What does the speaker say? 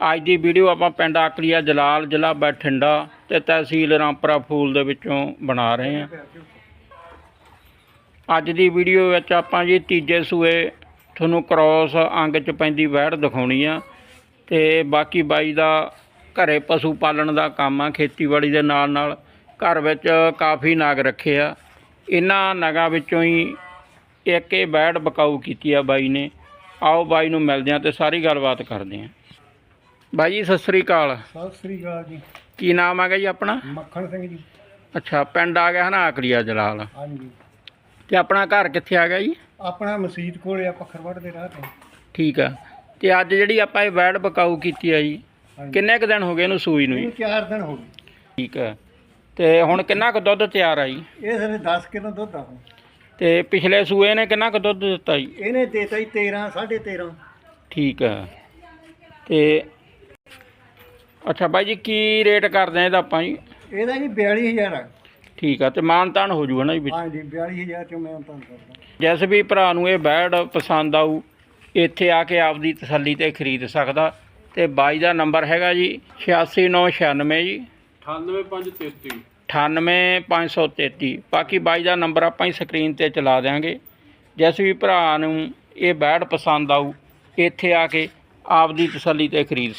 ਅੱਜ ਦੀ ਵੀਡੀਓ ਆਪਾਂ ਪਿੰਡ ਆਕਲੀਆ ਜਲਾਲ ਜ਼ਿਲ੍ਹਾ ਬਠਿੰਡਾ ਤੇ ਤਹਿਸੀਲ ਰਾਮਪੁਰਾ ਫੂਲ ਦੇ ਵਿੱਚੋਂ ਬਣਾ ਰਹੇ ਹਾਂ। ਅੱਜ ਦੀ ਵੀਡੀਓ ਵਿੱਚ ਆਪਾਂ ਜੀ ਤੀਜੇ ਸੂਏ ਤੁਹਾਨੂੰ ਕ੍ਰੋਸ ਅੰਗ ਚ ਪੈਂਦੀ ਵਹਿੜ ਦਿਖਾਉਣੀ ਆ ਤੇ ਬਾਕੀ ਬਾਈ ਦਾ ਘਰੇ ਪਸ਼ੂ ਪਾਲਣ ਦਾ ਕੰਮ ਆ, ਖੇਤੀਬਾੜੀ ਦੇ ਨਾਲ ਨਾਲ ਘਰ ਵਿੱਚ ਕਾਫੀ ਨਾਗ ਰੱਖੇ ਆ। ਇਹਨਾਂ ਨਗਾਂ ਵਿੱਚੋਂ ਹੀ ਇੱਕ ਇਹ ਵਹਿੜ ਬਕਾਊ ਕੀਤੀ ਆ ਬਾਈ ਨੇ। ਆਓ ਬਾਈ ਨੂੰ ਮਿਲਦੇ ਆ ਤੇ ਸਾਰੀ ਗੱਲਬਾਤ ਕਰਦੇ ਆ ਬਾਈ ਜੀ ਸਤਿ ਸ੍ਰੀ ਅਕਾਲ। ਸਤਿ ਸ੍ਰੀ ਅਕਾਲ ਜੀ। ਕੀ ਨਾਮ ਹੈਗਾ ਜੀ ਆਪਣਾ? ਮੱਖਣ ਸਿੰਘ ਜੀ। ਅੱਛਾ ਪਿੰਡ ਆ ਗਿਆ ਹਨਾ ਆਕੜੀਆ ਜਲਾਲ। ਹਾਂਜੀ। ਤੇ ਆਪਣਾ ਘਰ ਕਿੱਥੇ ਆ ਗਿਆ ਜੀ? ਆਪਣਾ ਮਸਜਿਦ ਕੋਲੇ ਆ ਪੱਖਰਵੜ ਦੇ ਰਾਹ ਤੇ। ਠੀਕ ਆ। ਤੇ ਅੱਜ ਜਿਹੜੀ ਆਪਾਂ ਇਹ ਵੈੜ ਬਕਾਊ ਕੀਤੀ ਆ ਜੀ ਹਾਂਜੀ। ਕਿੰਨੇ ਕੁ ਦਿਨ ਹੋ ਗਏ ਇਹਨੂੰ ਸੂਈ ਨੂੰ ਜੀ? ਇਹਨੂੰ ਚਾਰ ਦਿਨ ਹੋ ਗਏ। ਠੀਕ ਆ। ਤੇ ਹੁਣ ਕਿੰਨਾ ਕੁ ਦੁੱਧ ਤਿਆਰ ਆ ਜੀ? ਇਹ ਸਾਰੇ 10 ਕਿਲੋ ਦੁੱਧ ਆ ਤੇ ਪਿਛਲੇ ਸੂਏ ਨੇ ਕਿੰਨਾ ਕੁ ਦੁੱਧ ਦਿੱਤਾ ਜੀ? ਇਹਨੇ ਦੇਤਾ ਜੀ 13 13.5 ਠੀਕ ਆ। ਤੇ ਅੱਛਾ ਬਾਈ ਜੀ ਕੀ ਰੇਟ ਕਰਦੇ ਆ ਇਹਦਾ ਆਪਾਂ ਜੀ? ਇਹਦਾ ਜੀ 42000 ਆ। ਠੀਕ ਆ ਤੇ ਮਾਨਤਾਨ ਹੋ ਜੂਗਾ ਨਾ ਜੀ ਵਿੱਚ? ਹਾਂਜੀ 42000 ਚੋਂ ਮੈਂ ਤਾਂ ਕਰਦਾ ਜਿਸ ਵੀ ਭਰਾ ਨੂੰ ਇਹ ਬੈਡ ਪਸੰਦ ਆਊ ਇੱਥੇ ਆ ਕੇ ਆਪਦੀ ਤਸੱਲੀ ਤੇ ਖਰੀਦ ਸਕਦਾ। ਤੇ ਬਾਈ ਦਾ ਨੰਬਰ ਹੈਗਾ ਜੀ 86996 ਜੀ। 98533 98533 ਬਾਕੀ ਬਾਈ ਦਾ ਨੰਬਰ ਆਪਾਂ ਹੀ ਸਕਰੀਨ ਤੇ ਚਲਾ ਦਿਆਂਗੇ। ਜਿਸ ਵੀ ਭਰਾ ਨੂੰ ਇਹ ਬੈਡ ਪਸੰਦ ਆਊ ਇੱਥੇ ਆ ਕੇ ਆਪਦੀ ਤਸੱਲੀ ਤੇ ਖਰੀਦ